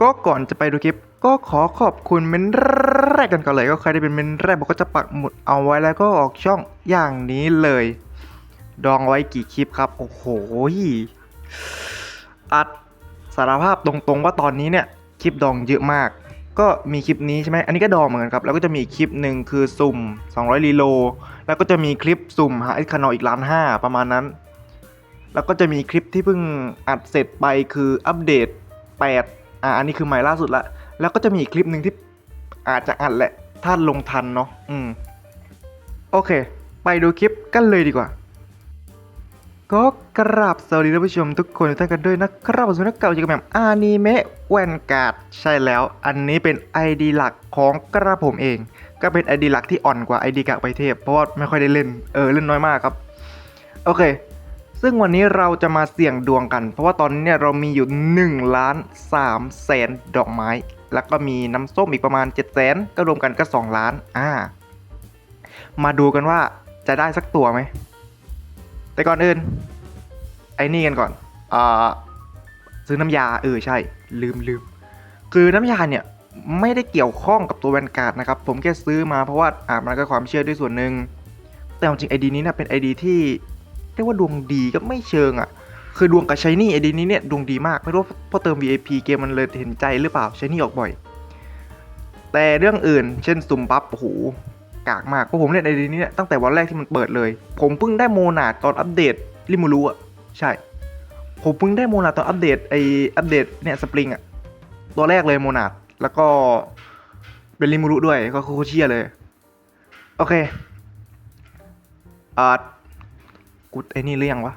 ก็ก่อนจะไปดูคลิป ก็ขอขอบคุณเมนแรกกันก่อนเลย ก็ใครที่เป็นเมนแรกผมก็จะปักหมุดเอาไว้แล้วก็ออกช่องอย่างนี้เลย ดองไว้กี่คลิปครับ โอ้โหอัดสารภาพตรงๆว่าตอนนี้เนี่ยคลิปดองเยอะมาก ก็มีคลิปนี้ใช่ไหมอันนี้ก็ดองเหมือนกันครับ แล้วก็จะมีคลิปหนึ่งคือสุ่ม 200รีโล แล้วก็จะมีคลิปสุ่มหาไอ้คานออีกล้านห้าประมาณนั้น แล้วก็จะมีคลิปที่เพิ่งอัดเสร็จไปคืออัปเดต 8 อ่าอันนี้คือใหม่ล่าสุดละ แล้วก็จะมีอีกคลิปหนึ่งที่อาจจะอัดแหละ ถ้าลงทันเนาะ อืม โอเค ไปดูคลิปกันเลยดีกว่า ก็กราบสวัสดีท่านผู้ชมทุกคนทุกท่านกันด้วยนะครับผมสุนัขเก่าจากแบบอานิเมะแวนการ์ดใช่แล้ว อันนี้เป็น ID หลักของกระผมเอง ก็เป็น ID หลักที่อ่อนกว่า ID กากไปเทพ เพราะว่าไม่ค่อยได้เล่น เออ เล่นน้อยมากครับ โอเค ซึ่งวันนี้เราจะมาเสี่ยงดวงกัน เพราะว่าตอนนี้เนี่ยเรามีอยู่1ล้าน3แสนดอกไม้ แล้วก็มีน้ำส้มอีกประมาณ7แสนก็รวมกันก็ 2 ล้านอ่า มาดูกันว่าจะได้สักตัวไหม แต่ก่อนอื่น ไอ้นี่กันก่อนอ่าซื้อน้ำยาเออใช่ ลืมลืมคือน้ำยาเนี่ยไม่ได้เกี่ยวข้องกับตัวแวนการ์ดนะครับ ผมแค่ซื้อมาเพราะว่าอ่ามันก็ความเชื่อด้วยส่วนหนึ่งแต่จริงไอดีนี้นะเป็นไอดีที่ เรียกว่าดวงดีก็ไม่เชิงอะ่ะ คือดวงกับชายนี่ไอดีนี้เนี่ยดวงดีมาก ไม่รู้ว่าพอเติม VIP เกมมันเลยเห็นใจหรือเปล่าชายนี่ออกบ่อย แต่เรื่องอื่น เช่นซุ่มบัฟโอ้โหกากมากเพราะผมเล่นไอดีนี้เนี่ยตั้งแต่วันแรกที่มันเปิดเลย ผมเพิ่งได้โมนาตอนอัปเดตริมูรุอะใช่ ผมเพิ่งได้โมนาตอนอัปเดตไออัปเดตเนี่ยสปริงอะตัวแรกเลยโมนาแล้วก็เป็นริมูรุด้วยก็โคเชียเลย โอเคอ่า กูไอ้นี่หรือยังวะ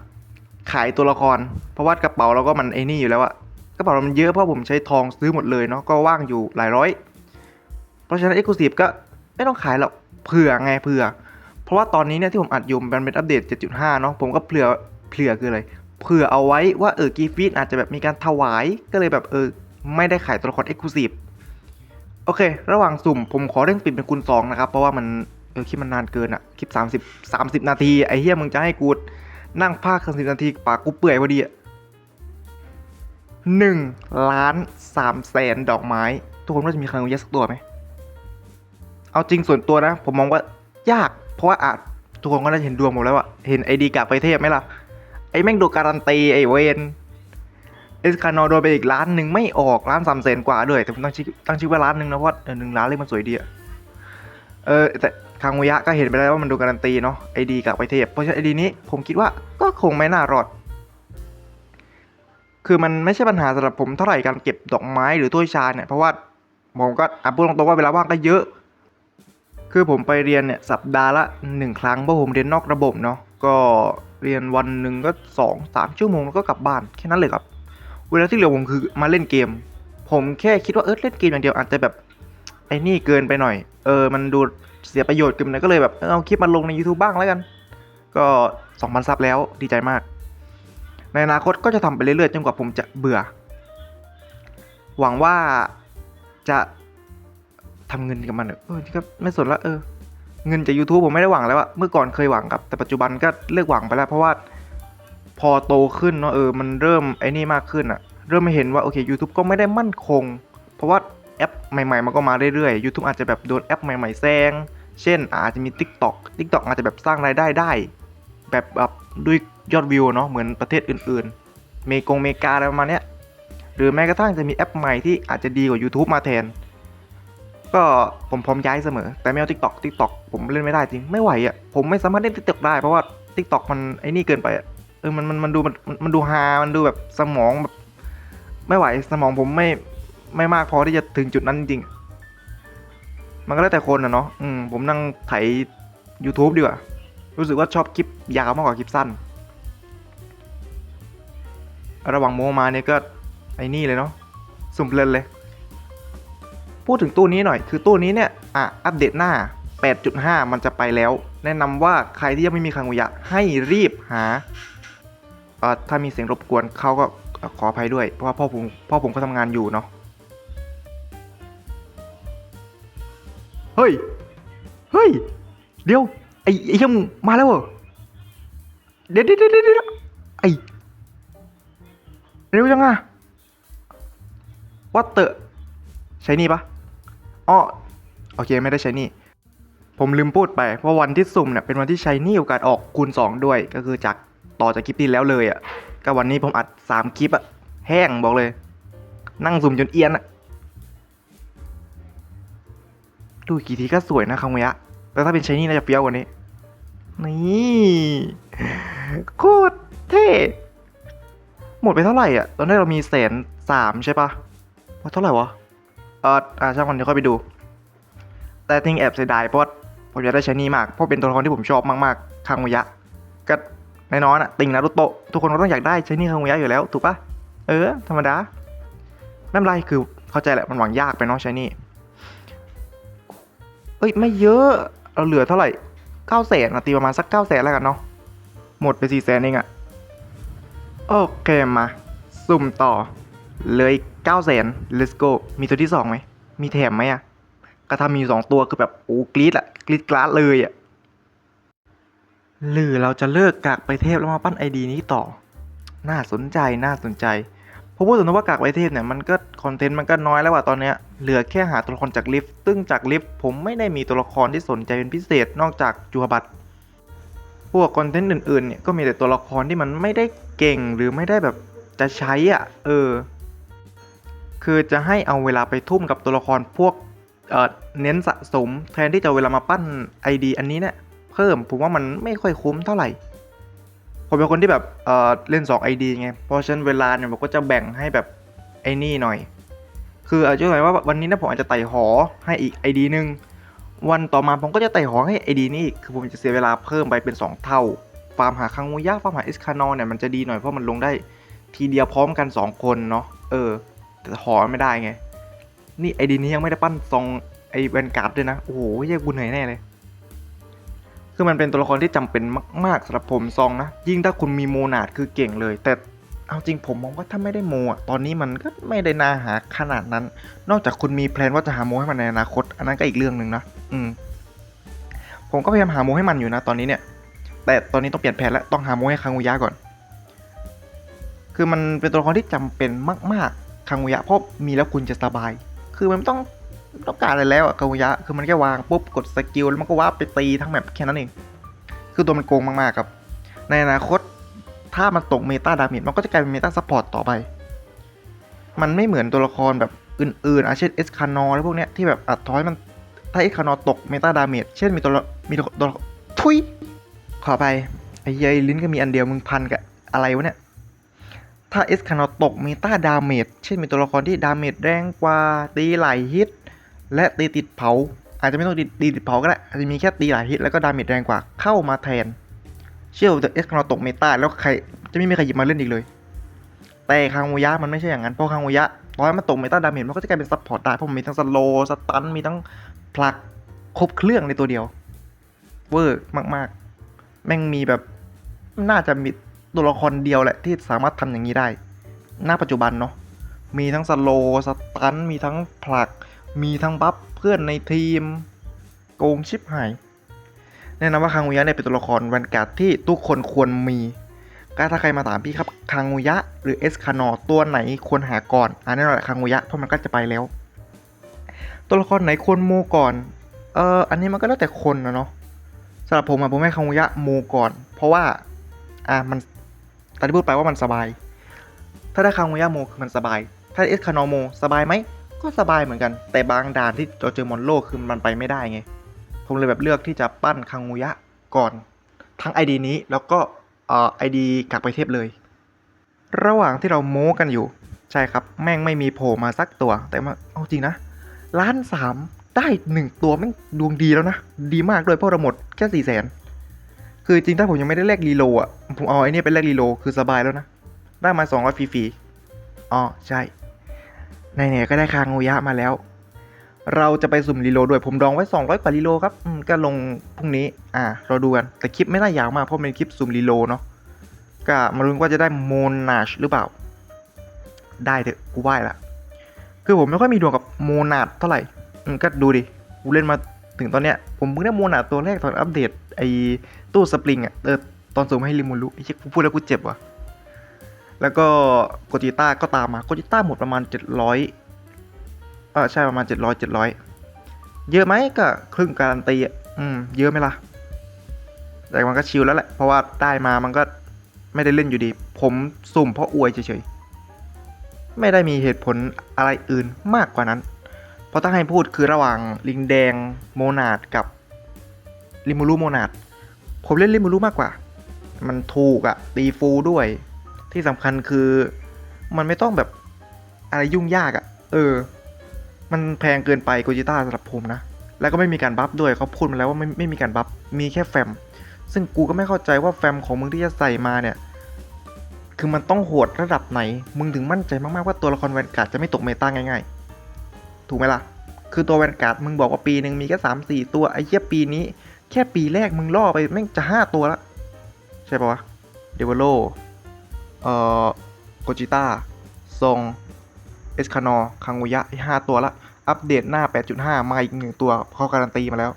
ขายตัวละคร เพราะว่ากระเป๋าเราก็มันไอ้นี่อยู่แล้วอะกระเป๋าเรามันเยอะเพราะผมใช้ทองซื้อหมดเลยเนาะ ก็ว่างอยู่หลายร้อย เพราะฉะนั้นเอ็กซ์คลูซีฟก็ไม่ต้องขายหรอก เผื่อไงเผื่อ เพราะว่าตอนนี้เนี่ยที่ผมอัดอยู่มันเป็นอัปเดต 7.5 เนาะ ผมก็เผื่อ เผื่อคืออะไร เผื่อเอาไว้ว่าเออกีฟีดอาจจะแบบมีการถวาย ก็เลยแบบเออไม่ได้ขายตัวละครเอ็กซ์คลูซีฟโอเค ระหว่างสุ่มผมขอเร่งปิดเป็นคูณสองนะครับ เพราะว่ามัน เออคลิปมันนานเกินอะคลิป 30 30 นาที ไอ้เหี้ยมึงจะให้กูนั่งภาค30นาทีปากกูเปื่อยพอดีอะหนึ่งล้านสามแสนดอกไม้ ทุกคนว่าจะมีใครั้งยักสักตัวไหม เอาจริงส่วนตัวนะ ผมมองว่ายาก เพราะว่าอาจทุกคนก็น่าจะเห็นดวงผมแล้วอะเห็นไอดีกลับไปเทพไหมล่ะ ไอ้แม่งโดนการันตี ไอเวนเอสคานอโดนไปอีกล้านหนึ่งไม่ออกล้านสามแสนกว่าด้วย แต่ผมตั้งชื่อตั้งชื่อว่าล้านหนึ่งนะเพราะว่าหนึ่งล้านเลขมันสวยดีอะเออแต่ คังวยะก็เห็นไปแล้วว่ามันดูการันตีเนาะไอดีกับไปเทพเพราะฉะนั้นไอดีนี้ผมคิดว่าก็คงไม่น่ารอด คือมันไม่ใช่ปัญหาสำหรับผมเท่าไหร่การเก็บดอกไม้หรือถ้วยชาเนี่ยเพราะว่าผมก็อะพูดตรงๆว่าเวลาว่างก็เยอะ คือผมไปเรียนเนี่ยสัปดาห์ละหนึ่งครั้งเพราะผมเรียนนอกระบบเนาะก็เรียนวันหนึ่งก็สองสามชั่วโมงแล้วก็กลับบ้านแค่นั้นเลยครับ เวลาที่เหลือผมคือมาเล่นเกม ผมแค่คิดว่าเออเล่นเกมอย่างเดียวอาจจะแบบไอ้นี่เกินไปหน่อย เออมันดู เสียประโยชน์กินไปหน่อยก็เลยแบบเอาคลิปมาลงใน YouTube บ้างแล้วกัน ก็ 2,000 ซับแล้วดีใจมาก ในอนาคตก็จะทำไปเรื่อยๆจนกว่าผมจะเบื่อ หวังว่าจะทำเงินกับมันเออนี่ก็ไม่สนละเออเงินจาก YouTube ผมไม่ได้หวังแล้วอะเมื่อก่อนเคยหวังครับ แต่ปัจจุบันก็เลิกหวังไปแล้ว เพราะว่าพอโตขึ้นเนาะเออมันเริ่มไอ้นี่มากขึ้นอะเริ่มไม่เห็นว่าโอเค YouTube ก็ไม่ได้มั่นคง เพราะว่าแอปใหม่ๆมันก็มาเรื่อยๆ YouTube อาจจะแบบโดนแอปใหม่ๆแซง เช่นอาจจะมี TikTok TikTok อาจจะแบบสร้างรายได้ได้ แบบแบบด้วยยอดวิวเนาะเหมือนประเทศอื่นๆเมกงเมกาอะไรประมาณเนี้ยหรือแม้กระทั่งจะมีแอปใหม่ที่อาจจะดีกว่า YouTube มาแทน ก็ผมพร้อมย้ายเสมอ แต่ไม่เอา TikTok TikTok ผมเล่นไม่ได้จริงไม่ไหวอะ่ะผมไม่สามารถเล่น TikTok ได้เพราะว่า TikTok มันไอ้นี่เกินไปอะเออมันมันมันดูมันมันดูฮามันดูแบบสมองแบบไม่ไหวสมองผมไม่ไม่มากพอที่จะถึงจุดนั้นจริงๆ มันก็แล้วแต่คนนะเนาะอืมผมนั่งไถ YouTube ดีกว่า รู้สึกว่าชอบคลิปยาวมากกว่าคลิปสั้น ระหว่างโมมาเนี่ยก็ไอ้นี่เลยเนาะสุ่มเพลินเลย พูดถึงตู้นี้หน่อย คือตู้นี้เนี่ย อะ อัปเดตหน้า 8.5 มันจะไปแล้ว แนะนำว่าใครที่ยังไม่มีคังุยะให้รีบหาถ้ามีเสียงรบกวนเขาก็ขออภัยด้วย เพราะว่าพ่อผมพ่อผมก็ทำงานอยู่เนาะ เฮ้ย เฮ้ย เดี๋ยว ไอ้ไอ้เหี้ยมงมาแล้วเหรอ เดี๋ยวเดี๋ยวเดี๋ยวเดี๋ยวไอ้เร็วจังอะว่าเตอะใช้นี่ปะอ้อโอเคไม่ได้ใช้นี่ ผมลืมพูดไปว่าวันที่สุ่มเนี่ยเป็นวันที่ใช้นี่โอกาสออกคูณ 2 ด้วย ก็คือจากต่อจากคลิปที่แล้วเลยอะ่ะ ก็วันนี้ผมอัด 3 คลิปอะแห้งบอกเลย นั่งสุ่มจนเอียนอะ ดูกี่ทีก็สวยนะคังเมยะแต่ถ้าเป็นใช้นี่น่าจะเฟี้ยวกว่านี้ นี่โคตรเท่ หมดไปเท่าไหร่อะ ตอนนี้เรามีแสนสามใช่ปะว่าเท่าไหร่วะ เอออ่าช่างมันเดี๋ยวค่อยไปดู แต่ทิ้งแอบเสียดายเพราะผมอยากได้ใช้นี่มาก เพราะเป็นตัวละครที่ผมชอบมากๆคังมยะก็แน่นอนอะติงนารุโตะทุกคนก็ต้องอยากได้ใช้นี่คังมยะอยู่แล้ว ถูกปะเออ ธรรมดาไม่เป็นไรคือเข้าใจแหละมันหวังยากไปเนาะใช้นี่ อ้ยไม่เยอะ เราเหลือเท่าไหร่เก้าแสนตีประมาณสักเก้าแสนแล้วกันเนาะ หมดไปสี่แสนเองอะโอเคมา สุ่มต่อ เลยเก้าแสน let's go มีตัวที่สองไหม มีแถมไหมอะก็ถ้ามีสองตัวคือแบบโอ้กรี๊ดอะกรี๊ดกราดเลยอะหรือเราจะเลิกกากไปเทพแล้วมาปั้นไอดีนี้ต่อ น่าสนใจน่าสนใจ พราะพูดถึงว่ากากไปเทพเนี่ยมันก็คอนเทนต์มันก็น้อยแล้วว่ะตอนเนี้ยเหลือแค่หาตัวละครจากลิฟต์ซึ่งจากลิฟต์ผมไม่ได้มีตัวละครที่สนใจเป็นพิเศษนอกจากจูฮบัตพวกคอนเทนต์อื่นๆเนี่ยก็มีแต่ตัวละครที่มันไม่ได้เก่งหรือไม่ได้แบบจะใช้อะเออ คือจะให้เอาเวลาไปทุ่มกับตัวละครพวกเออเน้นสะสม แทนที่จะเวลามาปั้น ID อันนี้เนี่ยเพิ่มผมว่ามันไม่ค่อยคุ้มเท่าไหร่ ผมเป็นคนที่แบบเออเล่น2 ID ไง เพราะฉะนั้นเวลาเนี่ยผมก็จะแบ่งให้แบบไอ้นี่หน่อย คืออาจจะหมายว่าวันนี้นะผมอาจจะไต่หอให้อีก ID หนึ่งวันต่อมาผมก็จะไต่หอให้ไอดีนี่อีก คือผมจะเสียเวลาเพิ่มไปเป็น 2 เท่า ฟาร์มหาคังมูยะฟาร์มหาเอสคานอเนี่ยมันจะดีหน่อยเพราะมันลงได้ทีเดียวพร้อมกัน 2 คนเนาะ เออ แต่หอไม่ได้ไง นี่ไอดีนี้ยังไม่ได้ปั้นทรงไอแวนการ์ดด้วยนะ โอ้โหเหี้ยกูเหนื่อยแน่เลย คือมันเป็นตัวละครที่จำเป็นมากๆสำหรับผมซองนะ ยิ่งถ้าคุณมีโมนาดคือเก่งเลย แต่เอาจริงผมมองว่าถ้าไม่ได้โมอะตอนนี้มันก็ไม่ได้น่าหาขนาดนั้น นอกจากคุณมีแพลนว่าจะหาโมให้มันในอนาคต อันนั้นก็อีกเรื่องหนึ่งนะอืมผมก็พยายามหาโมให้มันอยู่นะตอนนี้เนี่ย แต่ตอนนี้ต้องเปลี่ยนแผนแล้วต้องหาโมให้คังุยะก่อน คือมันเป็นตัวละครที่จำเป็นมาก ๆคังุยะเพราะมีแล้วคุณจะสบาย คือมันต้อง ต้องการอะไรแล้วอะคังุยะ คือมันแค่วางปุ๊บกดสกิลแล้วมันก็ว่าร์ปไปตีทั้งแมปแค่นั้นเอง คือตัวมันโกงมากๆครับ ในอนาคตถ้ามันตกเมตาดาเมจมันก็จะกลายเป็นเมตาซัพพอร์ตต่อไป มันไม่เหมือนตัวละครแบบอื่นๆอาเช่นเอสคานอหรือพวกเนี้ยที่แบบอัดทอยมันถ้าเอสคานอตกเมตาดาเมจเช่นมีตัวมีตัวทุยขอไปไอ้เหี้ยลิ้นก็มีอันเดียวมึงพันกับอะไรวะเนี่ยถ้าเอสคานอตกเมตาดาเมจเช่นมีตัวละครที่ดาเมจแรงกว่าตีหลายฮิต และตีติดเผา อาจจะไม่ต้องตีติดเผาก็ได้อาจจะมีแค่ตีหลายฮิตแล้วก็ดาเมจแรงกว่าเข้ามาแทน เชื่อว่าเอสคานอตกเมตาแล้วใครจะไม่มีใครหยิบมาเล่นอีกเลย แต่คังโมยะมันไม่ใช่อย่างนั้นเพราะคังโมยะตอนมันตกเมตาดาเมจมันก็จะกลายเป็นซัพพอร์ตได้เพราะมันมีทั้งสโลสตันมีทั้งผลักครบเครื่องในตัวเดียวเวอร์มากๆ แม่งมีแบบน่าจะมีตัวละครเดียวแหละที่สามารถทำอย่างนี้ได้ ณ ปัจจุบันเนาะ มีทั้งสโลสตัน มีทั้งผลัก มีทั้งบัฟเพื่อนในทีม โกงชิบหายแนะนำว่าคังโมยะเนี่ยเป็นตัวละครแวนการ์ดที่ทุกคนควรมีก็ถ้าใครมาถามพี่ครับคังโงยะ หรือเอสคานอตัวไหนควรหาก่อนอันนี้นแหละคังโงยะเพราะมันก็จะไปแล้ว ตัวละครไหนควรโมก่อนเอออันนี้มันก็แล้วแต่คนนะเนาะสำหรับผมอะผมให้คังโงยะโมก่อน เพราะว่าอะมันตอนที่พูดไปว่ามันสบาย ถ้าได้คังโงยะโมคือมันสบาย ถ้าเอสคานอโมสบายไหม ก็สบายเหมือนกัน แต่บางด่านที่เราเจอมอนโลคือมันไปไม่ได้ไง ผมเลยแบบเลือกที่จะปั้นคังโงยะก่อน ทั้ง ID นี้แล้วก็เอ่อไอดีกักไปเทพเลย ระหว่างที่เราโม้กันอยู่ ใช่ครับ แม่งไม่มีโผล่มาสักตัว แต่มาเอาจริงนะล้านสามได้หนึ่งตัวแม่งดวงดีแล้วนะ ดีมากด้วยเพราะเราหมดแค่สี่แสนคือจริงถ้าผมยังไม่ได้แลกรีโลอะ ผมเอาไอ้นี่ไปแลกรีโลคือสบายแล้วนะ ได้มาสองร้อยฟรีๆอ๋อใช่ ไหนๆก็ได้คางโงยะมาแล้ว เราจะไปสุ่มรีโลด้วยผมดองไว้ 200 กว่ารีโลครับอืมก็ลงพรุ่งนี้ อ่า เราดูกันแต่คลิปไม่น่ายาวมากเพราะเป็นคลิปสุ่มรีโลเนาะก็มาลุ้นว่าจะได้โมนาชหรือเปล่า ได้เถอะกูไหว้ละคือผมไม่ค่อยมีดวงกับโมนาดเท่าไหร่ก็ดูดิกูเล่นมาถึงตอนเนี้ยผมเพิ่งได้โมนาดตัวแรกตอนอัปเดตไอ้ตู้สปริงอะเออตอนสุ่มให้ริมูรุไอ้เชี่ยกูพูดแล้วกูเจ็บว่ะ แล้วก็โกจิต้าก็ตามมาโกจิต้าหมดประมาณ 700เออใช่ประมาณเจ็ดร้อยเจ็ดร้อยเยอะไหมก็ครึ่งการันตีอืมเยอะไหมล่ะ แต่มันก็ชิลแล้วแหละ เพราะว่าได้มามันก็ไม่ได้เล่นอยู่ดี ผมสุ่มเพราะอวยเฉยๆ ไม่ได้มีเหตุผลอะไรอื่นมากกว่านั้น เพราะถ้าให้พูดคือระหว่างลิงแดงโมนาดกับลิมูรุโมนาดผมเล่นลิมูรุมากกว่า มันถูกอะตีฟูด้วย ที่สำคัญคือมันไม่ต้องแบบอะไรยุ่งยากอะเออ มันแพงเกินไปโกจิต้าสำหรับผมนะ แล้วก็ไม่มีการบัฟด้วยเขาพูดมาแล้วว่าไม่ไม่มีการบัฟ มีแค่แฟม ซึ่งกูก็ไม่เข้าใจว่าแฟมของมึงที่จะใส่มาเนี่ย คือมันต้องโหดระดับไหน มึงถึงมั่นใจมากๆว่าตัวละครแวนการ์ดจะไม่ตกเมตาง่ายๆ ถูกไหมล่ะ คือตัวแวนการ์ดมึงบอกว่าปีหนึ่งมีแค่สามสี่ตัวไอ้เหี้ยปีนี้ แค่ปีแรกมึงล่อไปแม่งจะห้าตัวละใช่ปะวะเดวโล เอ่อโกจิต้าซงเอสคานอคังุยะห้าตัวละ อัปเดตหน้า 8.5 มาอีกหนึ่งตัวเขาการันตีมาแล้ว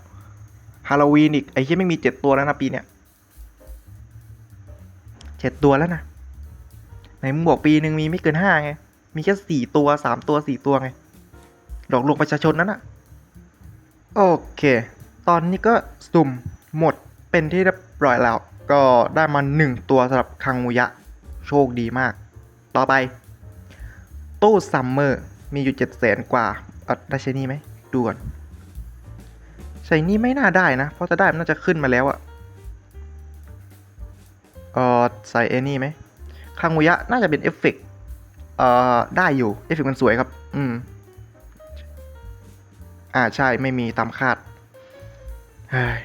ฮาโลวีนอีก ไอ้ที่ไม่มี7ตัวแล้วนะปีเนี้ยเจ็ดตัวแล้วนะ ไหนมึงบอกปีหนึ่งมีไม่เกินห้าไง มีแค่สี่ตัวสามตัวสี่ตัวไง หลอกลวงประชาชนนั่นอะโอเค ตอนนี้ก็สุ่มหมดเป็นที่เรียบร้อยแล้ว ก็ได้มาหนึ่งตัวสำหรับคังมุยะ โชคดีมาก ต่อไป ตู้ซัมเมอร์มีอยู่เจ็ดแสนกว่าอะได้ใช้นี่ไหมดูก่อนใช้นี่ไม่น่าได้นะ เพราะถ้าได้มันน่าจะขึ้นมาแล้วอะเออใส่เอนี่ไหมคังุยะน่าจะเป็นเอฟเฟกต์เอ่อได้อยู่เอฟเฟกต์มันสวยครับ อืม อ่าใช่ไม่มีตามคาดเฮ้ย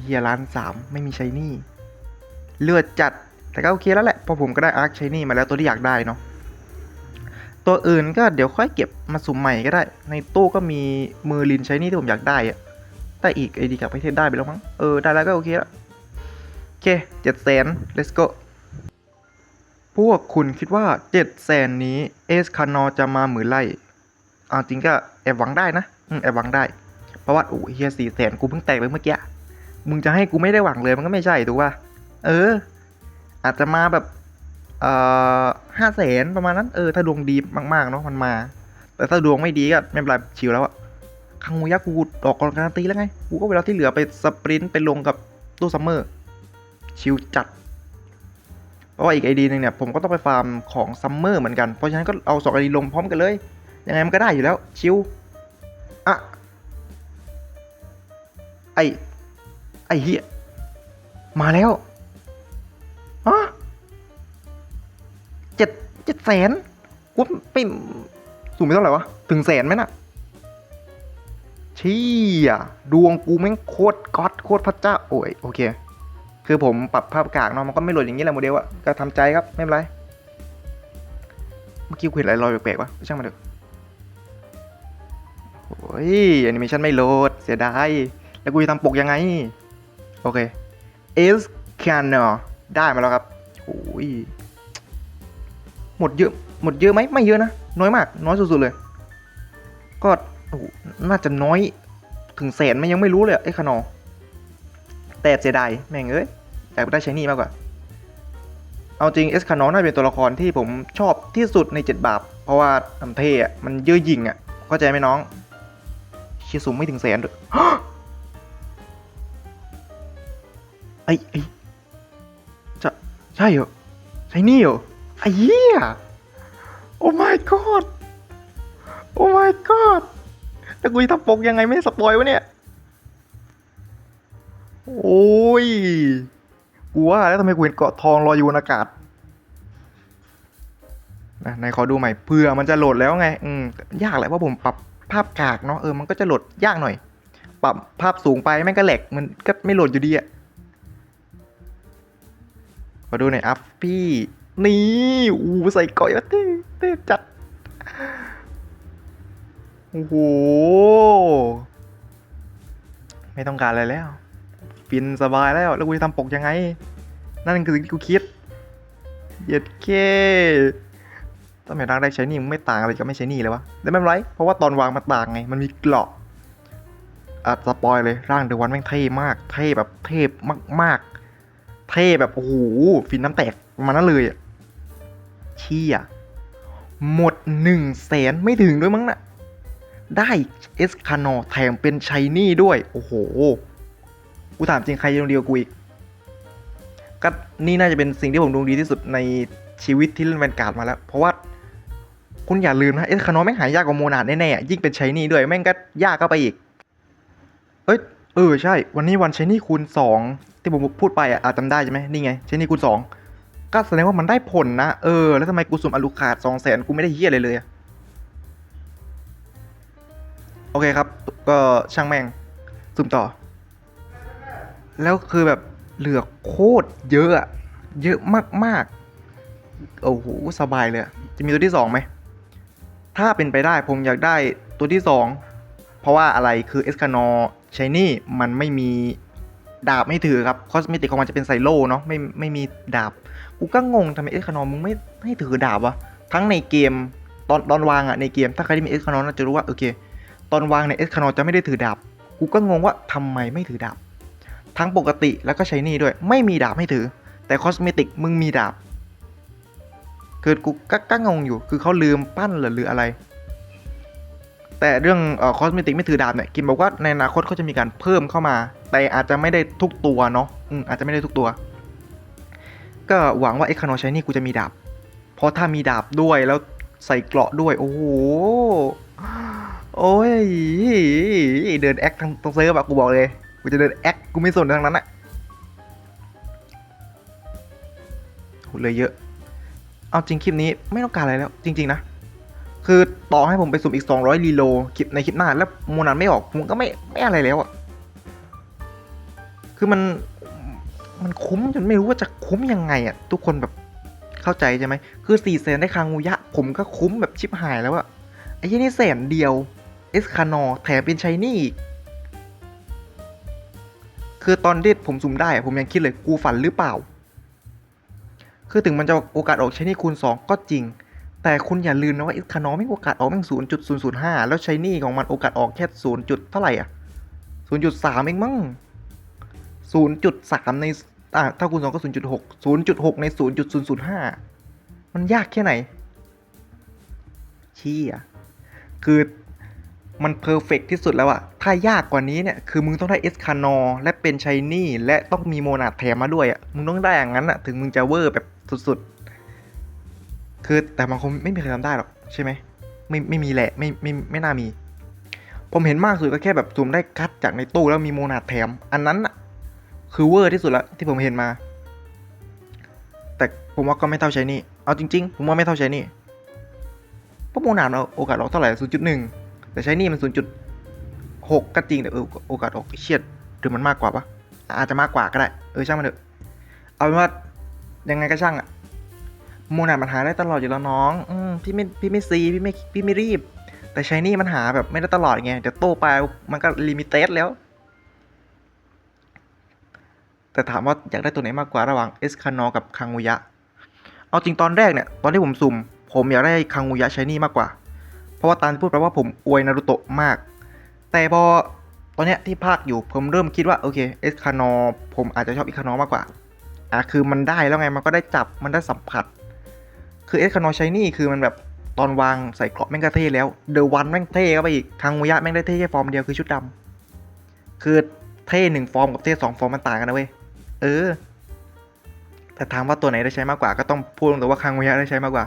เฮียล้านสามไม่มีใช้นี่ เลือดจัด แต่ก็โอเคแล้วแหละพราะผมก็ได้อาร์คใช้นี่มาแล้วตัวที่อยากได้เนาะตัวอื่นก็เดี๋ยวค่อยเก็บมาสุ่มใหม่ก็ได้ ในตู้ก็มีมือลินใช้นี่ที่ผมอยากได้อะแต่อีกไอดีกับประเทศได้ไปแล้วมั้งเออได้แล้วก็โอเคแล้วโอเคเจ็ดแสน let's go พวกคุณคิดว่าเจ็ดแสนนี้เอสคานอจะมาเหมือนไล่เอาจริงก็แอบหวังได้นะอืมแอบหวังได้ เพราะว่าโอ้เฮียสี่แสนกูเพิ่งแตกไปเมื่อกี้มึงจะให้กูไม่ได้หวังเลยมันก็ไม่ใช่ถูกป่ะเออ อาจจะมาแบบเอ่อห้าแสนประมาณนั้นเออถ้าดวงดีมากๆเนาะมันมา แต่ถ้าดวงไม่ดีก็ไม่เป็นไรชิวแล้วอะคังมูยักษ์กูออกกองการันตีแล้วไง กูก็เวลาที่เหลือไปสปรินต์ไปลงกับตู้ซัมเมอร์ ชิวจัด เพราะว่าอีกไอดีหนึ่งเนี่ย ผมก็ต้องไปฟาร์มของซัมเมอร์เหมือนกัน เพราะฉะนั้นก็เอาสองไอดีลงพร้อมกันเลย ยังไงมันก็ได้อยู่แล้ว ชิวอะไอไอเฮียมาแล้ว เจ็ดแสนกูไม่สูงไปเท่าไหร่วะ ถึงแสนไหมน่ะชี่ยดวงกูแม่งโคตรก๊อตโคตรพระเจ้า โอ้ยโอเค คือผมปรับภาพกากเนาะมันก็ไม่หล่นอย่างนี้แหละโมเดลอะก็ทำใจครับ ไม่เป็นไร เมื่อกี้เห็นอะไรลอยแปลกๆวะช่างมันเถอะโอ้ยแอนิเมชันไม่โหลด เสียดาย แล้วกูจะทำปกยังไง โอเค S can ได้มาแล้วครับโอ้ย หมดเยอะหมดเยอะไหมไม่เยอะนะน้อยมาก น้อยสุดๆเลย ก็โอ้น่าจะน้อยถึงแสนไมันยังไม่รู้เลยอะไอ้ขนอแต่เสียดายแม่งเอ้ยอยากได้ใช้นี่มากกว่า เอาจริงเอสคานอน่าจะเป็นตัวละครที่ผมชอบที่สุดในเจ็ดบาปเพราะว่าทำเท่อะมันเยอหยิ่งอะเข้าใจไหมน้องเชียสูงไม่ถึงแสนด้วยไอ้ไอ้จะใช่เหรอใช่นี่เหรอ ไอ้เหี้ย โอ้ my god โอ้ my god แล้วกูจะทำปกยังไงไม่สปอยวะเนี่ย โอ้ย กูว่าแล้วทำไมกูเห็นเกาะทองลอยอยู่บนอากาศนะไหนขอดูใหม่เผื่อมันจะโหลดแล้วไง อืม ยากแหละเพราะผมปรับภาพกากเนาะ เออ มันก็จะโหลดยากหน่อย ปรับภาพสูงไปแม่งก็แหลก มันก็ไม่โหลดอยู่ดีอะขอดูหน่อยอัพพี่ นี่อูใส่ก่อยแล้วเต้เต้จัด โอ้โห ไม่ต้องการอะไรแล้ว ฟินสบายแล้ว แล้วกูจะทำปกยังไง นั่นคือสิ่งที่กูคิดเย็ดเคถ้าไม่รักได้ใช้นี่มึงไม่ต่างอะไรกับไม่ใช้นี่เลยวะแต่ไม่เป็นไร เพราะว่าตอนวางมันต่างไง มันมีเกราะอะสปอยเลย ร่างเดวันแม่งเท่มาก เท่แบบเท่มาก ๆ เท่แบบโอ้โหฟินน้ำแตกประมาณนั้นเลยอะ เชี่ยหมดหนึ่งแสนไม่ถึงด้วยมั้งน่ะ ได้เอสคานอแถมเป็นชัยนี่ด้วย โอ้โห กูถามจริงใครดวงดีกว่ากูอีก ก็นี่น่าจะเป็นสิ่งที่ผมดวงดีที่สุดในชีวิตที่เล่นแวนการ์ดมาแล้ว เพราะว่าคุณอย่าลืมนะเอสคานอแม่งหายากกว่าโมนาดแน่ๆอะยิ่งเป็นชัยนี่ด้วยแม่งก็ยากเข้าไปอีก เอ้ยเออใช่ วันนี้วันชัยนี่คูณสองที่ผมพูดไปอะจจำได้ใช่ไหมนี่ไงชัยนี่คูณสอง ก็แสดงว่ามันได้ผลนะ เออ แล้วทำไมกูสุ่มอลูคาดสองแสนกูไม่ได้เฮียอะไรเลย โอเคครับ ก็ช่างแม่ง สุ่มต่อ แล้วคือแบบเหลือโคตรเยอะ เยอะมากๆ โอ้โห สบายเลย จะมีตัวที่สองไหม ถ้าเป็นไปได้ผมอยากได้ตัวที่สอง เพราะว่าอะไรคือเอสคานอชายนี่มันไม่มี ดาบไม่ถือครับคอสเมติกของมันจะเป็นไซโลเนาะไม่ไม่มีดาบ กูก็งงทำไมเอสคานอนมึงไม่ไม่ถือดาบวะทั้งในเกมตอนตอนวางอะในเกม ถ้าใครที่มีเอสคานอนจะรู้ว่าโอเค ตอนวางในเอสคานอนจะไม่ได้ถือดาบ กูก็งงว่าทำไมไม่ถือดาบ ทั้งปกติแล้วก็ใช้นี่ด้วย ไม่มีดาบให้ถือ แต่คอสเมติกมึงมีดาบเกิดกูก็กงงอยู่ คือเขาลืมปั้นหรือหรืออะไร แต่เรื่องคอสเมติกไม่ถือดาบเนี่ยกิมบอกว่าในอนาคตเขาจะมีการเพิ่มเข้ามา แต่อาจจะไม่ได้ทุกตัวเนาะอืมอาจจะไม่ได้ทุกตัว ก็หวังว่าเอ็กคานอใช้นี่กูจะมีดาบ เพราะถ้ามีดาบด้วยแล้วใส่เกราะด้วย โอ้โห โอ้ย เดินแอคทางตรงเซิร์ฟอะกูบอกเลย กูจะเดินแอคกูไม่สนทางนั้นอะโหเลยเยอะ เอาจริงคลิปนี้ไม่ต้องการอะไรแล้ว จริง ๆ นะ คือต่อให้ผมไปสุ่มอีก 200รีโลคลิปในคลิปหน้า แล้วโมนันไม่ออกผมก็ไม่ไม่อะไรแล้วอะ คือมันมันคุ้มจนไม่รู้ว่าจะคุ้มยังไงอะทุกคนแบบเข้าใจใช่ไหมคือสี่แสนได้คางงูยะ ผมก็คุ้มแบบชิบหายแล้วอะไอ้ยี่นี่แสนเดียวเอสคานอแถมเป็นชัยนี่อีกคือตอนที่ผมสุ่มได้ ผมยังคิดเลยกูฝันหรือเปล่า คือถึงมันจะโอกาสออกชัยนี่คูณ 2 ก็จริง แต่คุณอย่าลืมนะว่าเอสคานอไม่โอกาสออกแม่งศูนย์จุดศูนย์ศูนย์ห้าแล้วชัยนี่ของมันโอกาสออกแค่ศูนย์จุดเท่าไหร่อะศูนย์จุดสามเองมั้ง ศูนย์จุดสามในอะถ้าคูณสองก็ศูนย์จุดหกศูนย์จุดหกในศูนย์จุดศูนย์ศูนย์ห้ามันยากแค่ไหนเชี่ยคือมันเพอร์เฟกที่สุดแล้วอะถ้ายากกว่านี้เนี่ย คือมึงต้องได้เอสคานอและเป็นชัยนี่ และต้องมีโมนาดแถมมาด้วยอะมึงต้องได้อย่างนั้นอะถึงมึงจะเวอร์แบบสุดๆ คือแต่มันคงไม่มีใครทำได้หรอกใช่ไหม ไม่ไม่มีแหละไม่ไม่ไม่น่ามี ผมเห็นมากสุดก็แค่แบบซูมได้คัดจากในตู้แล้วมีโมนาดแถม อันนั้นอะ คือเวอร์ที่สุดละที่ผมเห็นมา แต่ผมว่าก็ไม่เท่าชัยนี่ เอาจริง ๆ ผมว่าไม่เท่าชัยนี่เพราะโมนาดเราโอกาสออกเท่าไหร่ศูนย์จุดหนึ่งแต่ใช้นี่มัน0.6ก็จริงแต่โอกาสออกเชียดหรือมันมากกว่าปะอาจจะมากกว่าก็ได้เออช่างมันเถอะเอาเป็นว่ายังไงก็ช่างอะโมนาดมันหาได้ตลอดอยู่แล้วน้องอพี่ไม่พี่ไม่ซีพี่ไม่พี่ไม่รีบ แต่ใช้นี่มันหาแบบไม่ได้ตลอดไงเดี๋ยวโตไปมันก็ลิมิเต็ดแล้ว แต่ถามว่าอยากได้ตัวไหนมากกว่าระหว่างเอสคานอกับคังุยะ เอาจริงตอนแรกเนี่ยตอนที่ผมสุ่ม ผมอยากได้คังุยะใช้นี่มากกว่า เพราะว่าตามที่พูดไปว่าผมอวยนารุโตะมาก แต่พอตอนเนี้ยที่ภาคอยู่ผมเริ่มคิดว่าโอเคเอสคานอผมอาจจะชอบอีคานอมากกว่าอะคือมันได้แล้วไงมันก็ได้จับมันได้สัมผัส คือเอสคานอใช้นี่คือมันแบบตอนวางใส่เกราะแม่งก็เท่แล้วเดอะวันแม่งเท่เข้าไปอีกคังุยะแม่งได้เท่แค่ฟอร์มเดียวคือชุดดำคือเท่หนึ่งฟอร์มกับเท่สองฟอร์มมันต่างกันนะเว้ย เออ แต่ถามว่าตัวไหนได้ใช้มากกว่าก็ต้องพูดตรงๆว่าคังุยะได้ใช้มากกว่า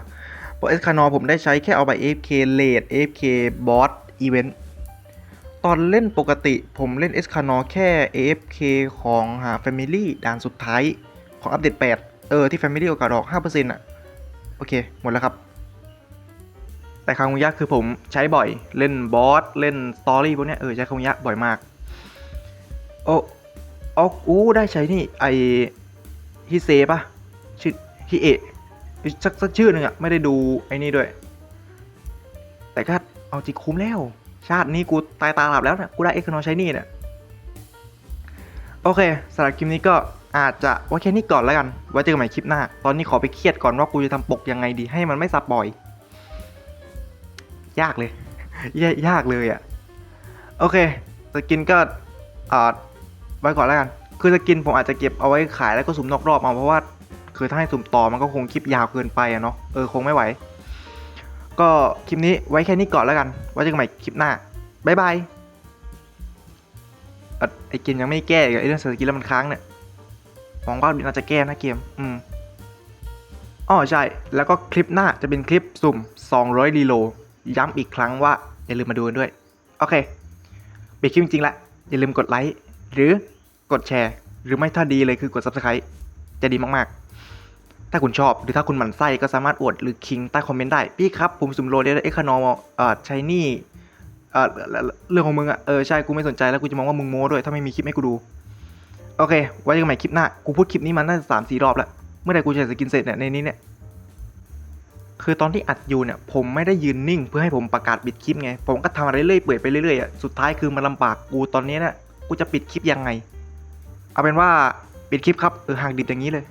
เพราะเอสคานอผมได้ใช้แค่เอาไป AFK late AFK boss event ตอนเล่นปกติผมเล่นเอสคานอแค่ AFK ของหา Family ด่านสุดท้ายของอัปเดต 8 เออ ที่ Family โอกาสออก 5%อะ โอเค หมดแล้วครับ แต่คางุยะคือผมใช้บ่อยเล่นบอส เล่นสตอรี่พวกเนี้ย เออ ใช้คางุยะบ่อยมาก โอ้ อาอู้ได้ใช้นี่ไอฮิเซปะชื่อฮิเอะสักสักชื่อหนึ่งอะไม่ได้ดูไอ้นี่ด้วย แต่ก็เอาจริงคุ้มแล้ว ชาตินี้กูตายตาหลับแล้วเนี่ยกูได้เอ็กโนใช้นี่เนี่ยโอเคสำหรับคลิปนี้ก็อาจจะไว้แค่นี้ก่อนแล้วกัน ไว้เจอกันใหม่คลิปหน้า ตอนนี้ขอไปเครียดก่อนว่ากูจะทำปกยังไงดี ให้มันไม่ซับบ่อย ยากเลยยยากเลยอะโอเค สกินก็อ่า ไว้ก่อนแล้วกัน คือสกินผมอาจจะเก็บเอาไว้ขายแล้วก็สุ่มนอกรอบเอาเพราะว่าคือถ้าให้สุ่มต่อมันก็คงคลิปยาวเกินไปอะเนาะเออคงไม่ไหว ก็คลิปนี้ไว้แค่นี้ก่อนแล้วกัน ไว้เจอกันใหม่คลิปหน้าบายบายไอเกมยังไม่แก้อีกไอเรื่องสกิลแล้วมันค้างเนี่ยหวังว่าน่าจะแก้นะเกม อืมอ๋อใช่ แล้วก็คลิปหน้าจะเป็นคลิปสุ่ม 200รีโล ย้ำอีกครั้งว่า อย่าลืมมาดูกันด้วย โอเคปิดคลิปจริงๆละ อย่าลืมกดไลค์ หรือกดแชร์ หรือไม่ถ้าดีเลยคือกด Subscribe จะดีมากๆ ถ้าคุณชอบหรือถ้าคุณหมั่นไส้ก็สามารถอวดหรือคิงใต้คอมเมนต์ได้ พี่ครับ ผมสุ่มโรเดเอ็กคานอมเอ่อชายนี่เอ่อเรื่องของมึงอะเออใช่กูไม่สนใจแล้วกูจะมองว่ามึงโม้ด้วยถ้าไม่มีคลิปให้กูดู โอเค ไว้เจอกันใหม่คลิปหน้า กูพูดคลิปนี้มาน่าจะสามสี่รอบแล้ว เมื่อไหร่กูจะสกินเสร็จเนี่ยในนี้เนี่ยคือตอนที่อัดอยู่เนี่ยผมไม่ได้ยืนนิ่งเพื่อให้ผมประกาศปิดคลิปไง ผมก็ทำอะไรเรื่อยเปื่อยไปเรื่อยๆอะสุดท้ายคือมันลำบากกูตอนนี้เนี่ย กูจะปิดคลิปยังไง เอาเป็นว่าปิดคลิปครับเออห่างดิบอย่างนี้เลย